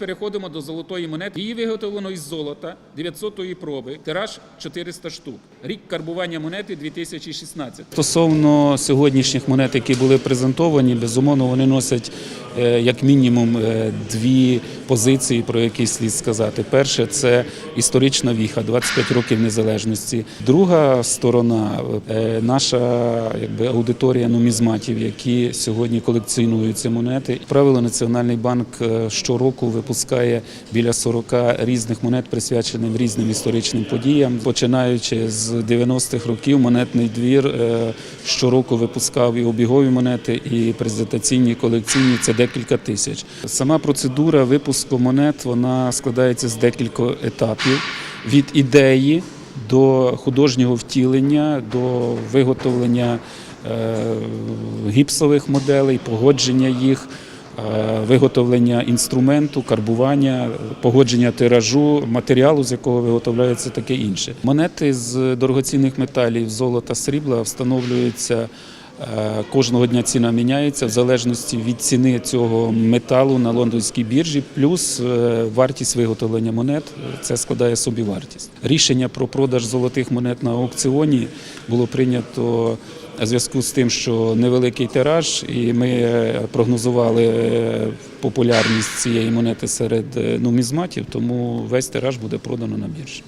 Переходимо до золотої монети. Її виготовлено із золота 900-ї проби, тираж 400 штук. Рік карбування монети 2016. Стосовно сьогоднішніх монет, які були презентовані, безумовно, вони носять як мінімум е, дві позиції, про які слід сказати. Перше це історична віха, 25 років незалежності. Друга сторона е, наша якби аудиторія нумізматів, які сьогодні колекціонують ці монети. Правило Національний банк е, щороку випускає біля 40 різних монет, присвячених різним історичним подіям. Починаючи з 90-х років, монетний двір е, щороку випускав і обігові монети, і презентаційні, колекційні. Це декілька тисяч. Сама процедура випуску монет вона складається з декількох етапів від ідеї до художнього втілення, до виготовлення е, гіпсових моделей, погодження їх. е, Виготовлення інструменту, карбування, погодження тиражу, матеріалу, з якого виготовляється таке інше. Монети з дорогоцінних металів, золота, срібла встановлюються кожного дня. Ціна міняється в залежності від ціни цього металу на лондонській біржі, плюс е, вартість виготовлення монет. Це складає собі вартість. Рішення про продаж золотих монет на аукціоні було прийнято. У зв'язку з тим, що невеликий тираж, і ми е, прогнозували е, популярність цієї монети серед е, нумізматів, тому весь тираж буде продано на біржі.